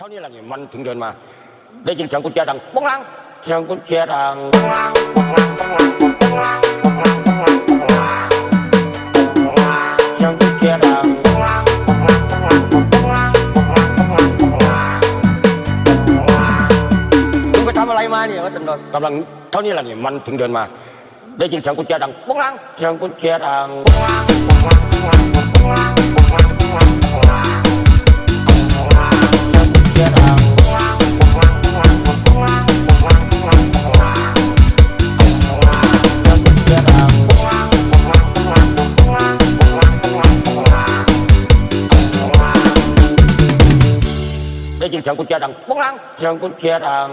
เท่านี้แหละนี่มันถึงเดินมา ได้ยินเสียงกุญแจดังป้งลังเสียงกุญแจดังเสียงกุญแจดังมึงไปทำอะไรมาเนี่ยก็ตำรวจกำลังเท่านี้แหละนี่มันถึงเดินมา ได้ยินเสียงกุญแจดังป้งลังเสียงกุญแจดังเสี ได้ยินเสียงกุญแจดังป้องลังเสียงกุญแจดัง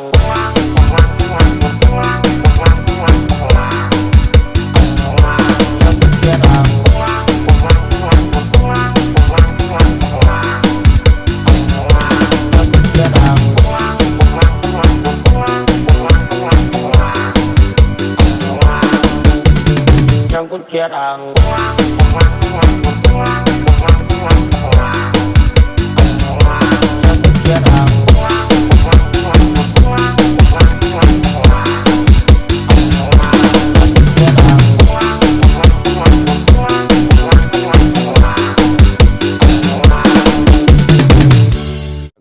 เสียดังเสียดังเสียงกุญแจดัง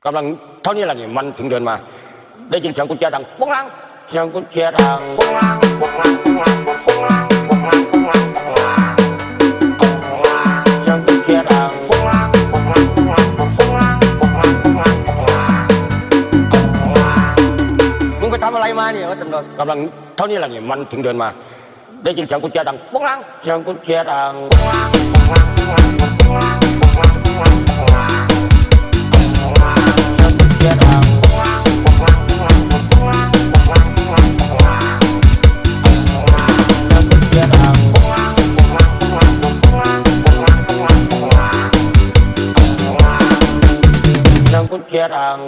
กำลังเท่านี้แหละนี่มันถึงเดินมา ได้ยินเสียงกุญแจดังป้งลังเสียงกุญแจดังบุกหลังบุกหลังบุกหลังบุกหลังเสียงกุญแจดังบุกหลังบุกหลังบุกหลังบุกหลังบุกหลังมึงไปทำอะไรมาเนี่ยก็ตำรวจกำลังเท่านี้แหละนี่มันถึงเดินมา ได้ยินเสียงกุญแจดังป้งลังเสียงกุญแจดังเคุณเกียรติอัง